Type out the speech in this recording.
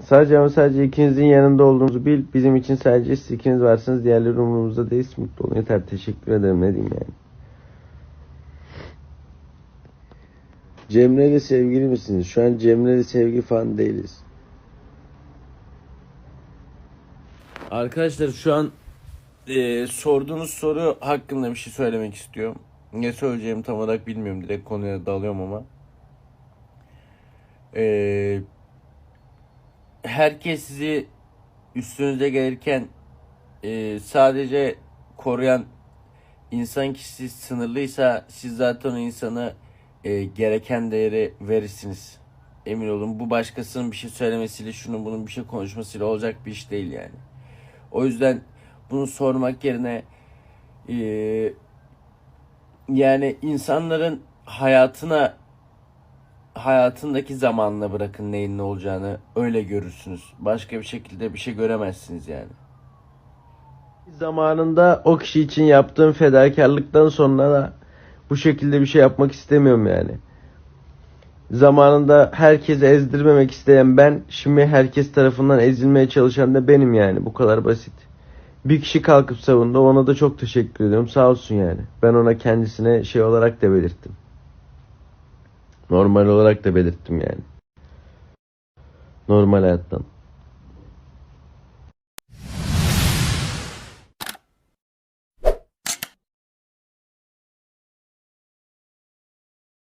Sadece ama sadece ikinizin yanında olduğunuzu bil. Bizim için sadece siz ikiniz varsınız. Diğerleri umurumuzda değil. Mutlu olun. Yeter. Teşekkür ederim. Ne diyeyim yani. Cemre ile sevgili misiniz? Şu an Cemre ile sevgi falan değiliz. Arkadaşlar şu an e, sorduğunuz soru hakkında bir şey söylemek istiyorum. Ne söyleyeceğimi tam olarak bilmiyorum. Direkt konuya dalıyorum ama. E, herkes sizi üstünüze gelirken e, sadece koruyan insan kişisi sınırlıysa siz zaten o insana e, gereken değeri verirsiniz. Emin olun bu başkasının bir şey söylemesiyle şunun bunun bir şey konuşmasıyla olacak bir iş değil yani. O yüzden bunu sormak yerine eee, yani insanların hayatına hayatındaki zamanla bırakın neyin ne olacağını öyle görürsünüz. Başka bir şekilde bir şey göremezsiniz yani. Zamanında o kişi için yaptığım fedakarlıktan sonra da bu şekilde bir şey yapmak istemiyorum yani. Zamanında herkesi ezdirmemek isteyen ben, şimdi herkes tarafından ezilmeye çalışan da benim yani. Bu kadar basit. Bir kişi kalkıp savundu, ona da çok teşekkür ediyorum. Sağ olsun yani. Ben ona kendisine şey olarak da belirttim. Normal olarak da belirttim yani. Normal hayattan.